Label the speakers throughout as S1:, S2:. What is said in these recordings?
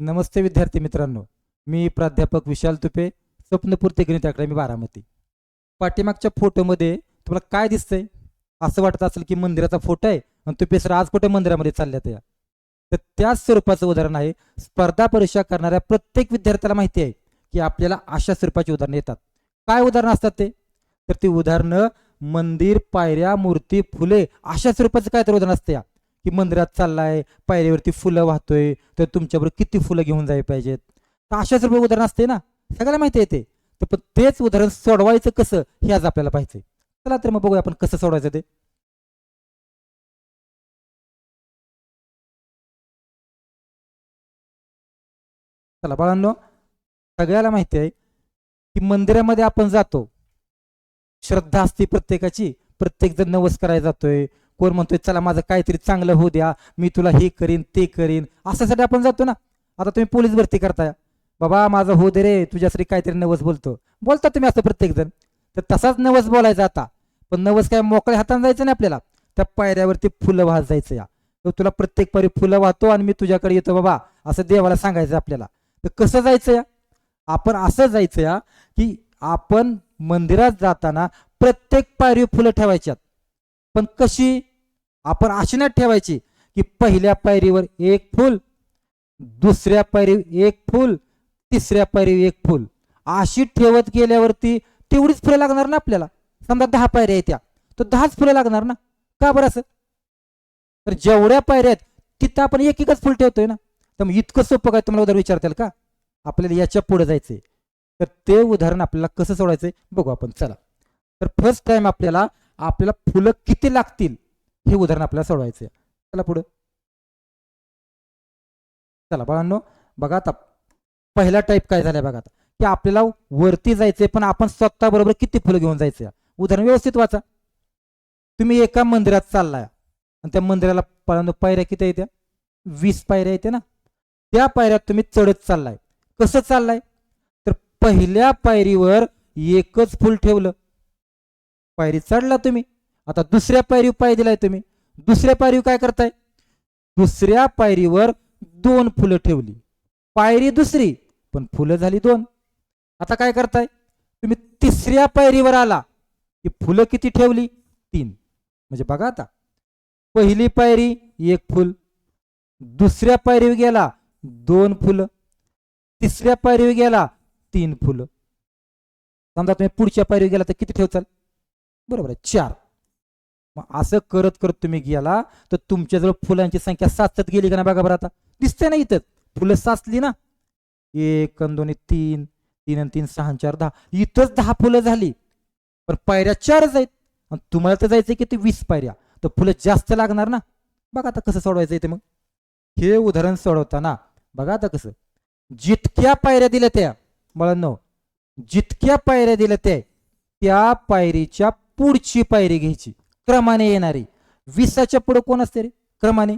S1: नमस्ते विद्यार्थी मित्रांनो. मी प्राध्यापक विशाल तुपे स्वप्नपूर्ती गणित अकॅडमी बारामती. पाठीमागच्या फोटोमध्ये तुम्हाला काय दिसतंय? असं वाटत असेल की मंदिराचा फोटो आहे आणि तुपे सर आज कुठे मंदिरामध्ये चालल्यात या? तर त्याच स्वरूपाचं उदाहरण आहे. स्पर्धा परीक्षा करणाऱ्या प्रत्येक विद्यार्थ्याला माहिती आहे की आपल्याला अशा स्वरूपाची उदाहरणं येतात. काय उदाहरणं असतात ते? तर ती उदाहरणं मंदिर पायऱ्या मूर्ती फुले अशा स्वरूपाचं काय तर उदाहरण असतं या. की मंदिरात चाललाय पायरीवरती फुलं वाहतोय तर तुमच्याबरोबर किती फुलं घेऊन जाय पाहिजेत? तर अशाच रुपये उदाहरण असते ना? सगळ्याला माहिती येते तर पण तेच उदाहरण सोडवायचं कसं? हे आज आपल्याला पाहिजे चला तर मग बघूया आपण कसं सोडवायचं ते. चला बाळांनो सगळ्याला माहिती आहे की मंदिरामध्ये आपण जातो. श्रद्धा असते प्रत्येकाची. प्रत्येक जण नवस करायला जातोय. कोण म्हणतोय चला माझं काहीतरी चांगलं होऊ द्या मी तुला हे करीन ते करीन. अशासाठी आपण जातो ना. आता तुम्ही पोलीस भरती करताय. बाबा माझं हो दे रे तुझ्यासाठी काहीतरी नवस बोलतो. बोलता तुम्ही असं प्रत्येक जण तर तसाच नवस बोलायचा आता. पण नवस काय मोकळ्या हाताने जायचं नाही आपल्याला. त्या पायऱ्यावरती फुलं वाहत जायचं या. तर तुला प्रत्येक पायरी फुलं वाहतो आणि मी तुझ्याकडे येतो. बाबा असं देवाला सांगायचं आपल्याला. तर कसं जायचं या? आपण असं जायचं या की आपण मंदिरात जाताना प्रत्येक पायरी फुलं ठेवायच्यात. पण कशी आपण अशी नाही ठेवायची की पहिल्या पायरीवर एक फुल दुसऱ्या पायरी एक फुल तिसऱ्या पायरी एक फुल. अशी ठेवत गेल्यावरती तेवढीच फुलं लागणार ना आपल्याला? समजा दहा पायऱ्या आहेत त्या. तर दहाच फुलं लागणार ना? का बरं असं? तर जेवढ्या पायऱ्या आहेत तिथं आपण एक एकच फुल ठेवतोय ना? तर मग इतकं सोपं काय तुम्हाला उदाहरण विचारताल का? आपल्याला याच्यापुढे जायचंय. तर ते उदाहरण आपल्याला कसं सोडायचंय बघू आपण. चला. तर फर्स्ट टाइम आपल्याला आपल्याला फुलं किती लागतील? हे उदाहरण आपल्याला सोडवायचंय. चला पुढं. चला बाळांनो बघा आता पहिला टाईप काय झालाय बघा आता. की आपल्याला वरती जायचंय पण आपण स्वतः बरोबर किती फुलं घेऊन जायचंय? उदाहरण व्यवस्थित वाचा. तुम्ही एका मंदिरात चाललाय. आणि त्या मंदिराला बाळांनो पायऱ्या किती येत्या वीस पायऱ्या येते ना? त्या पायऱ्यात तुम्ही चढत चाललाय. कसं चाललाय? तर पहिल्या पायरीवर एकच फुल ठेवलं. पायरी चढला तुम्ही. आता दुसऱ्या पायरीवर पाय दिलाय तुम्ही. दुसऱ्या पायरीवर काय करताय? दुसऱ्या पायरीवर दोन फुलं ठेवली. पायरी दुसरी पण फुलं झाली दोन. आता काय करताय? तुम्ही तिसऱ्या पायरीवर आला की फुलं किती ठेवली? तीन. म्हणजे बघा आता. पहिली पायरी एक फुल दुसऱ्या पायरीवर गेला दोन फुलं तिसऱ्या पायरीवर गेला तीन फुलं. समजा तुम्ही पुढच्या पायरीवर गेला तर किती ठेवचाल? बरोबर आहे चार. मग असं करत करत तुम्ही गेला तर तुमच्याजवळ फुलांची संख्या साचत गेली का ना बघा बरं आता. दिसते ना इथं. फुलं साचली ना. एक अन दोन तीन तीन आणि तीन सहा चार दहा. इथंच दहा फुलं झाली. पण पायऱ्या चारच आहेत. आणि तुम्हाला तर जायचं की ते वीस पायऱ्या. तर फुलं जास्त लागणार ना. बघा आता कसं सोडवायचं इथे मग. हे उदाहरण सोडवताना बघा आता कसं. जितक्या पायऱ्या दिल्या त्या मुलांनो हो. जितक्या पायऱ्या दिल्या त्या त्या पायरीच्या पुढची पायरी घ्यायची. क्रमाने येणारी. वीसाच्या पुढे कोण असते रे? क्रमाने.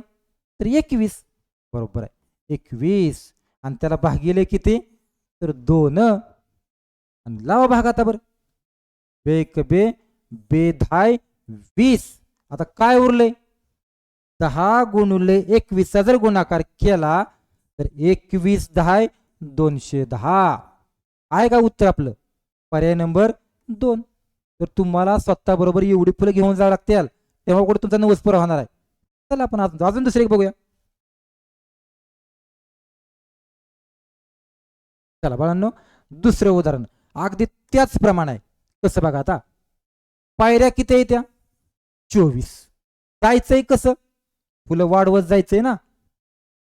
S1: तर एकवीस. बरोबर आहे. एकवीस. आणि त्याला भागिले किती? तर दोन. आणि लावा भाग आता बरं. बेक बे बेधाय वीस. आता काय उरले? दहा गुणुले एकवीसचा जर गुणाकार केला तर एकवीस दहा दोनशे दहा. आहे का उत्तर आपलं? पर्याय नंबर दोन. तर तुम्हाला स्वतःबरोबर एवढी फुलं घेऊन जावं लागतील तेव्हा कुठे तुमचा नवसपुरा होणार आहे. चला आपण अजून अजून दुसरे एक बघूया. चला बाळांनो दुसरं उदाहरण. अगदी त्याच प्रमाण आहे कसं बघा आता. पायऱ्या किती येत्या चोवीस. जायचंय कसं? फुलं वाढवत जायचंय ना.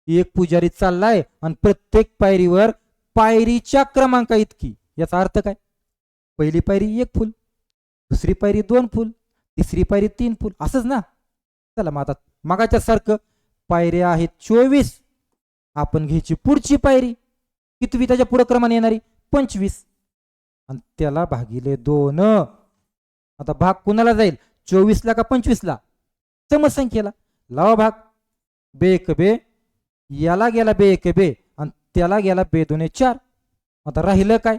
S1: एक पुजारी चाललाय आणि प्रत्येक पायरीवर पायरीच्या क्रमांका इतकी. याचा अर्थ काय? पहिली पायरी एक फुल. दुसरी पायरी दोन फुल तिसरी पायरी तीन फुल. असंच ना? चला मग आता मागाच्या सारखं पायऱ्या आहेत चोवीस. आपण घ्यायची पुढची पायरी. कितवी त्याच्या पुढे क्रमाने येणारी? पंचवीस. आणि त्याला भागिले दोन. आता भाग कुणाला जाईल? चोवीसला का पंचवीसला? समसंख्येला. लावा भाग. बे एक बे. याला गेला बे एक बे. आणि त्याला गेला बे दोन चार. आता राहिलं काय?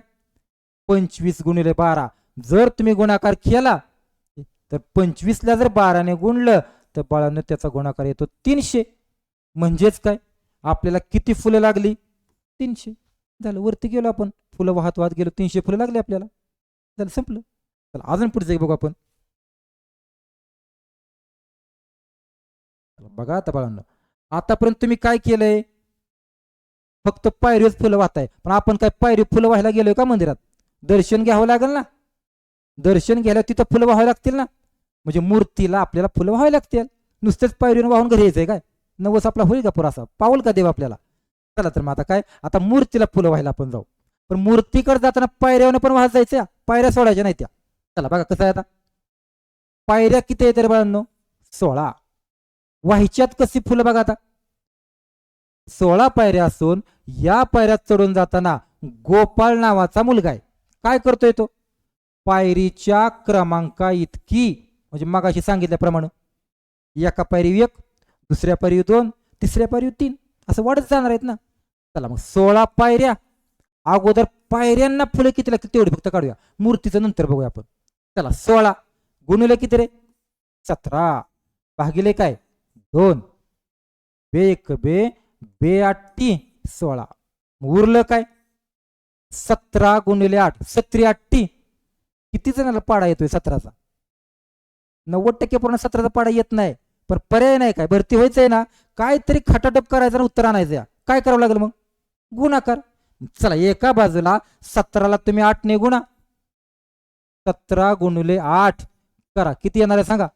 S1: पंचवीस गुणिले बारा. जर तुम्ही गुणाकार केला तर पंचवीसला जर बाराने गुणलं तर बाळानं त्याचा गुणाकार येतो तीनशे. म्हणजेच काय? आपल्याला किती फुलं लागली? तीनशे. झालं वरती गेलो आपण. फुलं वाहत वाहत गेलो. तीनशे फुलं लागली आपल्याला. झालं संपलं. चला अजून पुढचं बघू आपण. बघा आता बाळांनो. आतापर्यंत तुम्ही काय केलंय? फक्त पायरीच फुलं वाहताय. पण आपण काय पायरी फुलं व्हायला गेलोय का मंदिरात? दर्शन घ्यावं लागेल ना? दर्शन घ्यायला तिथं फुलं व्हावं लागतील ना? म्हणजे मूर्तीला आपल्याला फुलं व्हावी लागतील. नुसतेच पायरीनं वाहून घरी यायचंय काय? नवस आपला होईल का पुरा असा पावल का देव आपल्याला? चला तर मग आता काय? आता मूर्तीला फुलं व्हायला आपण जाऊ. पण मूर्तीकडे जाताना पायऱ्यावर पण वाहत जायचं पायऱ्या सोडायच्या नाही त्या. चला बघा कसं आहे आता. पायऱ्या किती आहे तरी बाळांनो? सोळा. व्हायच्यात कशी फुलं बघा आता. सोळा पायऱ्या असून या पायऱ्यात चढून जाताना गोपाळ नावाचा मुलगा आहे. काय करतोय तो? पायरीच्या क्रमांका इतकी म्हणजे मागाशी सांगितल्याप्रमाणे. एका पायरी एक दुसऱ्या पायरी दोन तिसऱ्या पायरी तीन. असं वाढत जाणार आहेत ना. चला मग सोळा पायऱ्या. अगोदर पायऱ्यांना फुलं किती लागतील तेवढी फक्त काढूया. मूर्तीचं नंतर बघूया आपण. चला सोळा. गुणुले किती रे? सतरा. भागिले काय? दोन. बे एक बे बे आठी सोळा. उरलं काय? सतरा गुणिले आठ. सतरी आठी किती जणांना पाडा येतोय सतराचा? नव्वद टक्के पूर्ण सतराचा पाडा येत नाही. पण पर्याय नाही काय? भरती व्हायचंय ना काहीतरी खटाटप करायचं आणि उत्तर आणायचं या. काय करावं लागेल मग? गुणाकार. चला एका बाजूला सतराला तुम्ही आठने गुणा सतरा गुणिले आठ. करा. किती येणार आहे सांगा?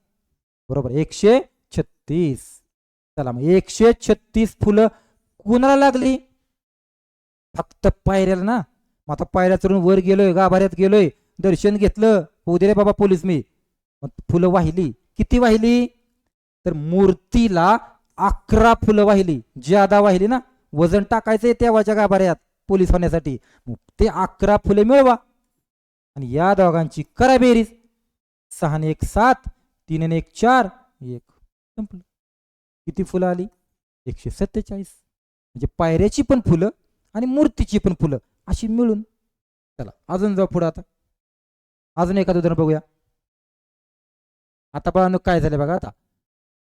S1: बरोबर. एकशे छत्तीस. चला मग एकशे छत्तीस फुलं कुणाला लागली? फक्त पायऱ्याला ना. मग आता पायऱ्या चढून वर गेलोय गाभाऱ्यात गेलोय. दर्शन घेतलं. होऊ दे रे बाबा पोलीस मी. फुलं वाहिली. किती वाहिली? तर मूर्तीला अकरा फुलं वाहिली. ज्यादा वाहिली ना वजन टाकायचंय तेव्हाच्या गाभाऱ्यात पोलीस होण्यासाठी. ते अकरा फुले मिळवा. आणि या दोघांची करा बेरीज. सहा एक सात तीन आणि एक चार एक संपलं. किती फुलं आली? एकशे सत्तेचाळीस. म्हणजे पायऱ्याची पण फुलं आणि मूर्तीची पण फुलं अशी मिळून. चला अजून जाऊ पुढं आता. अजून एखादं उदाहरण बघूया. आता बाळांनो काय झालं बघा आता.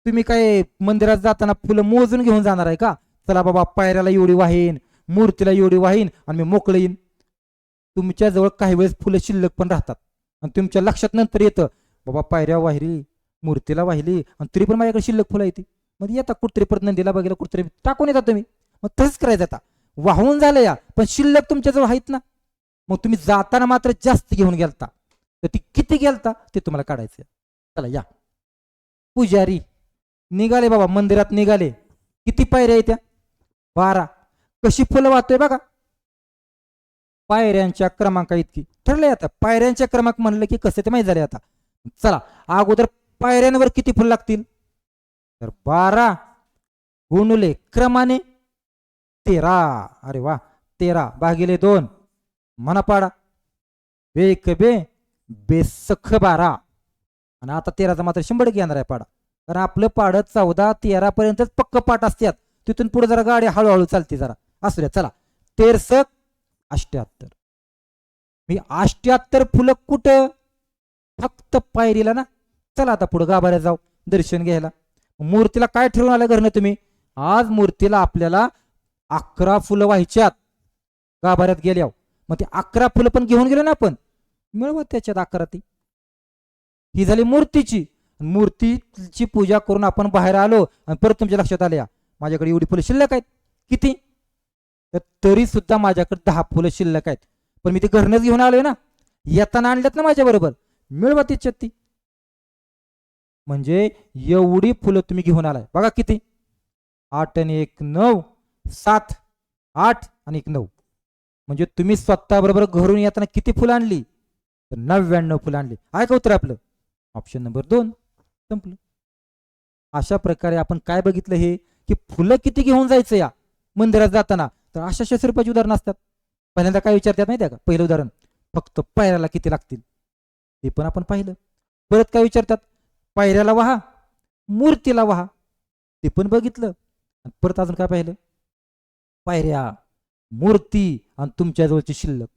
S1: तुम्ही काय मंदिरात जाताना फुलं मोजून घेऊन जाणार आहे का? चला बाबा पायऱ्याला एवढी वाहीन मूर्तीला एवढी वाहीन आणि मी मोकळं येईन. तुमच्या जवळ काही वेळेस फुलं शिल्लक पण राहतात. आणि तुमच्या लक्षात नंतर येतं बाबा पायऱ्या वाहिली मूर्तीला वाहिली आणि तरी पण माझ्याकडे शिल्लक फुलं येते मग येतात कुठतरी परत नंदीला बघायला कुठतरी टाकून येतात तुम्ही. मग तसंच करायचं आता. वाहून झालं या पण शिल्लक तुमच्याजवळ आहेत ना. मग तुम्ही जाताना मात्र जास्त घेऊन गेलता. तर ती किती गेलता ते तुम्हाला काढायचं चला या. पुजारी निघाले बाबा मंदिरात निघाले. किती पायऱ्या येत्या बारा. कशी फुलं वाहतोय बघा. पायऱ्यांच्या क्रमांका इतकी. ठरलंय आता. पायऱ्यांच्या क्रमांक म्हणलं की कसे ते माहीत झाले आता. चला अगोदर पायऱ्यांवर किती फुलं लागतील? तर बारा. गुणुले क्रमाने तेरा. अरे वा तेरा. भागिले दोन. मनापाडा. बे कबे बे. बेसख बारा आणि आता तेराचा मात्र शंभर टक्के येणार आहे पाडा. कारण आपलं पाडं चौदा तेरापर्यंतच पक्क पाठ असतात तिथून पुढे जरा गाडी हळूहळू चालते जरा. असू द्या चला. तेरसक अष्ट्याहत्तर. मी अष्ट्याहत्तर फुलं कुठं? फक्त पायरीला ना. चला आता पुढे गाभाऱ्यात जाऊ दर्शन घ्यायला. मूर्तीला काय ठरवून आलं घरनं तुम्ही? आज मूर्तीला आपल्याला अकरा फुलं व्हायच्यात. गाभाऱ्यात गेल्या मग ते अकरा फुलं पण घेऊन गेलो ना आपण. मिळवा त्याच्यात अकरा ती ही झाली मूर्तीची. मूर्तीची पूजा करून आपण बाहेर आलो आणि परत तुमच्या लक्षात आल्या माझ्याकडे एवढी फुलं शिल्लक आहेत. किती? तर तरी सुद्धा माझ्याकडे दहा फुलं शिल्लक आहेत. पण मी ते घरनंच घेऊन आलोय ना. येताना आणल्यात ना माझ्या बरोबर. मिळवा त्याच्यात ती. म्हणजे एवढी फुलं तुम्ही घेऊन आलाय. बघा किती? आठ आणि एक नऊ सात आठ आणि एक नऊ. म्हणजे तुम्ही स्वतः बरोबर घरून येताना किती फुलं आणली? तर नव्याण्णव फुलं आणली. आहे का उत्तर आपलं? ऑप्शन नंबर दोन. संपलं. अशा प्रकारे आपण काय बघितलं हे? की फुलं किती घेऊन जायचं या मंदिरात जाताना? तर अशा शे रुपयाची उदाहरणं असतात. पहिल्यांदा काय विचारतात माहिती आहे का? पहिलं उदाहरण फक्त पायऱ्याला किती लागतील? ते पण आपण पाहिलं. परत काय विचारतात? पायऱ्याला वाहा मूर्तीला वाहा. ते पण बघितलं. आणि परत अजून काय पाहिलं? पायऱ्या मूर्ती आणि तुमच्याजवळची शिल्लक.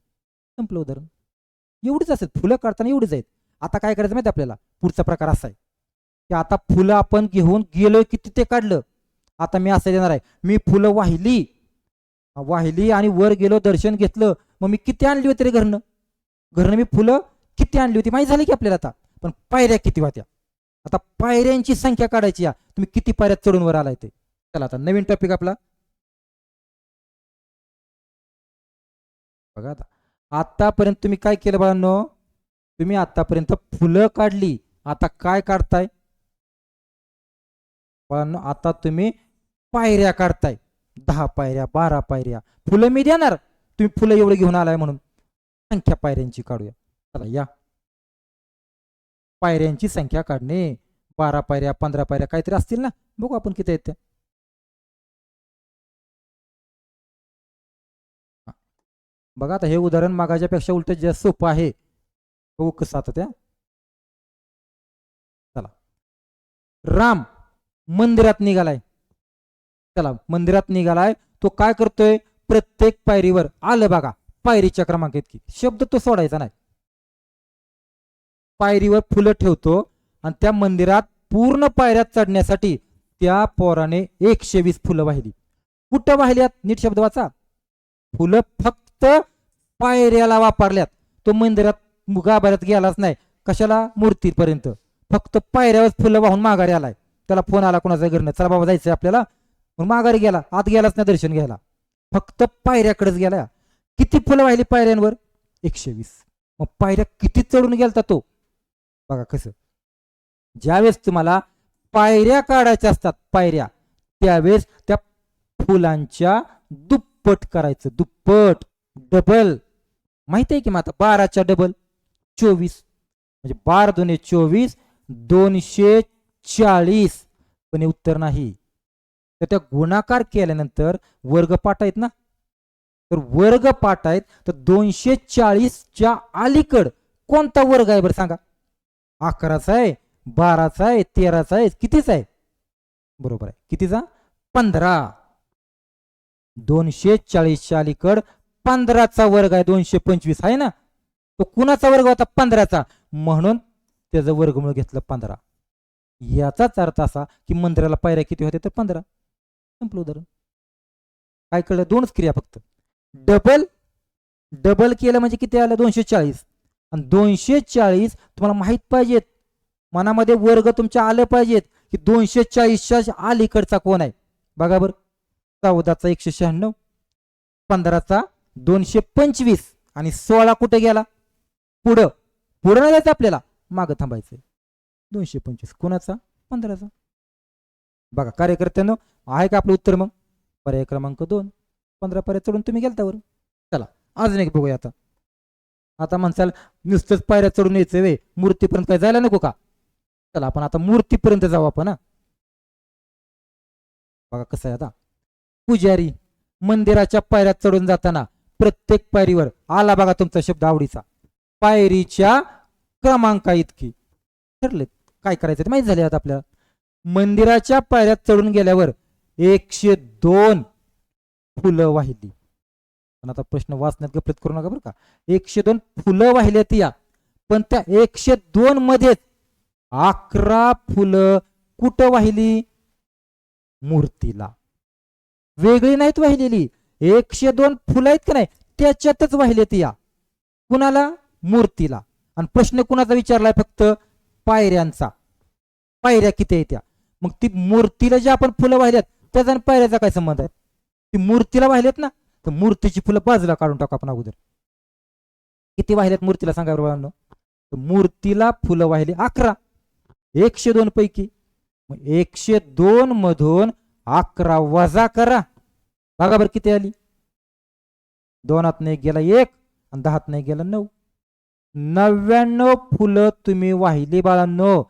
S1: संपलं उदाहरण. एवढीच असेल फुलं काढताना एवढीच आहेत. आता काय करायचं माहिती आपल्याला? पुढचा प्रकार असा आहे. की आता फुलं आपण घेऊन गेलोय किती ते काढलं. आता मी असं देणार आहे. मी फुलं वाहिली. वाहिली आणि वर गेलो दर्शन घेतलं. मग मी किती आणली होती रे घरनं? घरनं मी फुलं किती आणली होती माहिती झाली की आपल्याला आता? पण पायऱ्या किती होत्या? आता पायऱ्यांची संख्या काढायची या. तुम्ही किती पायऱ्यात चढून वर आलाय ते? चला आता नवीन टॉपिक आपला. बघा आता. आतापर्यंत तुम्ही काय केलं बाळांनो? तुम्ही आतापर्यंत फुलं काढली. आता काय काढताय? बाळांनो आता तुम्ही पायऱ्या काढताय. दहा पायऱ्या बारा पायऱ्या. फुलं मी देणार. तुम्ही फुलं एवढे घेऊन आलाय म्हणून. संख्या पायऱ्यांची काढूया. चला या. पायऱ्यांची संख्या काढणे. बारा पायऱ्या पंधरा पायऱ्या काहीतरी असतील ना? बघू आपण किती येते बघा आता हे उदाहरण मागाच्यापेक्षा उलट जास्त सोपं आहे. बघू कसं आता त्या. चला. राम मंदिरात निघालाय. चला मंदिरात निघालाय. तो काय करतोय? प्रत्येक पायरीवर आलं बघा पायरीच्या क्रमांक इतकी. शब्द तो सोडायचा नाही. पायरीवर फुलं ठेवतो आणि त्या मंदिरात पूर्ण पायऱ्यात चढण्यासाठी त्या पोराने एकशे वीस फुलं वाहिली. कुठं वाहिल्यात? नीट शब्द वाचा. फुलं फक्त पायऱ्याला वापरल्यात. तो मंदिरात गाभाऱ्यात गेलाच नाही. कशाला? मूर्तीपर्यंत. फक्त पायऱ्यावर फुलं वाहून माघारी आलाय. त्याला फोन आला कोणाचा घरनं चला बाबा जायचंय आपल्याला. मग माघारी गेला. आत गेलाच नाही दर्शन घ्यायला. फक्त पायऱ्याकडेच गेला. किती फुलं वाहिली पायऱ्यांवर? एकशे वीस मग पायऱ्या किती चढून गेलता तो? बघा कसं. ज्यावेळेस तुम्हाला पायऱ्या काढायच्या असतात पायऱ्या त्यावेळेस त्या फुलांच्या दुप्पट करायचं. दुप्पट. डबल. माहिती आहे की मग आता बाराच्या डबल? चोवीस. म्हणजे बारा दोन्ही चोवीस दोनशे चाळीस. पण हे उत्तर नाही. तर त्या गुणाकार केल्यानंतर वर्गपाठ आहेत ना? तर वर्गपाठ आहेत तर दोनशे चाळीसच्या अलीकड कोणता वर्ग आहे बरं सांगा? अकराचा आहे बाराचा आहे तेराचा आहे कितीचा आहे? बरोबर आहे. कितीचा? पंधरा. दोनशे चाळीसच्या अलीकड पंधराचा वर्ग आहे दोनशे पंचवीस आहे ना? तो कुणाचा वर्ग होता? पंधराचा. म्हणून त्याचं वर्गमूळ घेतलं पंधरा. याचाच अर्थ असा की मंदिराला पायऱ्या किती होत्या तर पंधरा. संपलं उदाहरण. काय कळलं? दोनच क्रिया फक्त. डबल डबल केलं म्हणजे किती आलं? दोनशे चाळीस. आणि दोनशे चाळीस तुम्हाला माहीत पाहिजेत. मनामध्ये वर्ग तुमच्या आलं पाहिजेत की दोनशे चाळीसच्या अलीकडचा कोण आहे? बघा बरं. चौदाचा एकशे शहाण्णव. पंधराचा दोनशे पंचवीस आणि सोळा कुठे गेला? पुढं. पुढं नाही जायचं आपल्याला. मागं थांबायचं दोनशे पंचवीस. कोणाचा? पंधराचा. बघा कार्यकर्त्यांनो आहे का आपलं उत्तर मग? पर्याय क्रमांक दोन. पंधरा पर्याय चढून तुम्ही गेलता बरं चला अजून एक बघूया आता. आता म्हणसाल नुसतंच पायऱ्या चढून यायचं वे. मूर्तीपर्यंत काय जायला नको का? चला आपण आता मूर्तीपर्यंत जाऊ आपण हा. बघा कसं आहे आता. पुजारी मंदिराच्या पायऱ्यात चढून जाताना प्रत्येक पायरीवर. आला बघा तुमचा शब्द आवडीचा. पायरीच्या क्रमांका इतकी. ठरले काय करायचं ते माहीत झाले आता आपल्याला. मंदिराच्या पायऱ्यात चढून गेल्यावर एकशे दोन फुलं वाहिली. पण आता प्रश्न वाचण्यात गफलत करू नका बरं का. एकशे दोन फुलं वाहिल्यात या. पण त्या एकशे दोन मध्येच अकरा फुलं कुठं वाहिली? मूर्तीला. वेगळी नाहीत वाहिलेली. एकशे दोन फुलं आहेत का नाही? त्याच्यातच वाहिलेत या. कुणाला? मूर्तीला. आणि प्रश्न कुणाचा विचारलाय फक्त? पायऱ्यांचा. पायऱ्या किती आहेत त्या? मग ती मूर्तीला जे आपण फुलं वाहिल्यात त्याचा आणि पायऱ्याचा काय संबंध आहे? ती मूर्तीला वाहिलेत ना तर मूर्तीची फुलं बाजूला काढून टाकू आपण अगोदर. किती वाहिल्यात मूर्तीला सांगा बरोबर मूर्तीला फुलं वाहिली अकरा. एकशे दोन पैकी. मग एकशे दोन मधून अकरा वजा करा. बघा बरं किती आली? दोनात नाही गेला एक आणि दहात नाही गेला नऊ. नव्याण्णव फुलं तुम्ही वाहिली बाळांनो.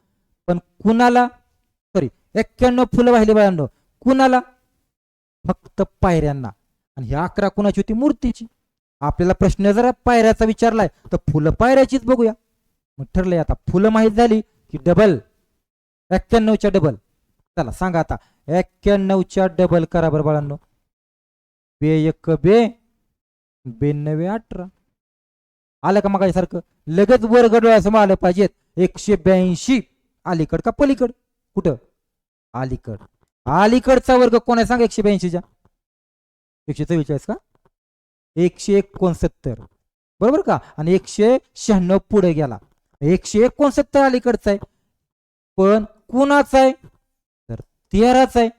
S1: पण कुणाला? सॉरी एक्क्याण्णव फुलं वाहिली बाळांनो. कुणाला? फक्त पायऱ्यांना. आणि ही अकरा कुणाची होती? मूर्तीची. आपल्याला प्रश्न जरा पायऱ्याचा विचारलाय तर फुलं पायऱ्याचीच बघूया. मग ठरलंय आता फुलं माहीत झाली की डबल एक्क्याण्णवच्या डबल चला सांगा आता. एक्क्याण्णवच्या डबल करा बरं बाळांनो. बे एक बे बेनवे अठरा. आलं का मग सारखं लगेच वर डोळ्यासमोर आलं पाहिजेत एकशे ब्याऐंशी. अलीकड का पलीकड? कुठं? अलीकड. अलीकडचा वर्ग कोण आहे सांगा एकशे ब्याऐंशीच्या एकशे चव्वेचाळीस का? एकशे एकोणसत्तर. बरोबर का? आणि एकशे शहाण्णव पुढे गेला. एकशे एकोणसत्तर अलीकडचा आहे. पण कुणाचा आहे? तर तेराचा आहे.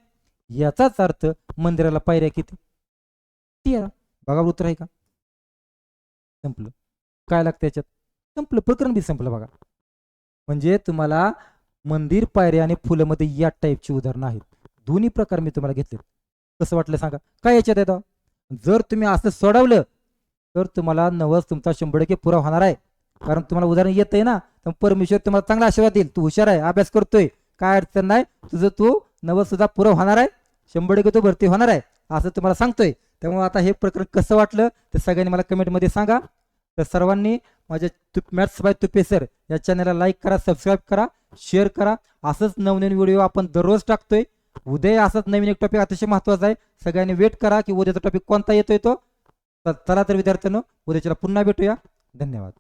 S1: याचाच अर्थ मंदिराला पायऱ्या किती? तेरा बघा उत्तर आहे का? संपलं. काय लागतं याच्यात? संपलं. प्रकरण बी संपलं बघा. म्हणजे तुम्हाला मंदिर पायऱ्या आणि फुलंमध्ये या टाईपची उदाहरणं आहेत. दोन्ही प्रकार मी तुम्हाला घेतले कसं वाटलं सांगा? काय याच्यात येतं? जर तुम्ही असं सोडवलं तर तुम्हाला नवस तुमचा शंभर टक्के पुरा होणार आहे. कारण तुम्हाला उदाहरण येत आहे ना तर परमेश्वर तुम्हाला चांगला आशीर्वाद देईल. तू हुशार आहे अभ्यास करतोय. काय अडचण नाही. तुझं तू नवस सुद्धा पुरा होणार आहे. शंभर टक्के तू भरती होणार आहे. असं तुम्हाला सांगतोय. त्यामुळे आता हे प्रकरण कसं वाटलं ते सगळ्यांनी मला कमेंटमध्ये सांगा. तर सर्वांनी माझ्या तु मॅथ्स बाय तुपे सर या चॅनलला लाईक करा सबस्क्राईब करा शेअर करा. असंच नवनवीन व्हिडिओ आपण दररोज टाकतोय. उद्या असंच नवीन एक टॉपिक अतिशय महत्त्वाचा आहे. सगळ्यांनी वेट करा की उद्याचा टॉपिक कोणता येतोय तो. तर चला तर विद्यार्थ्यांनो उद्याच्याला पुन्हा भेटूया. धन्यवाद.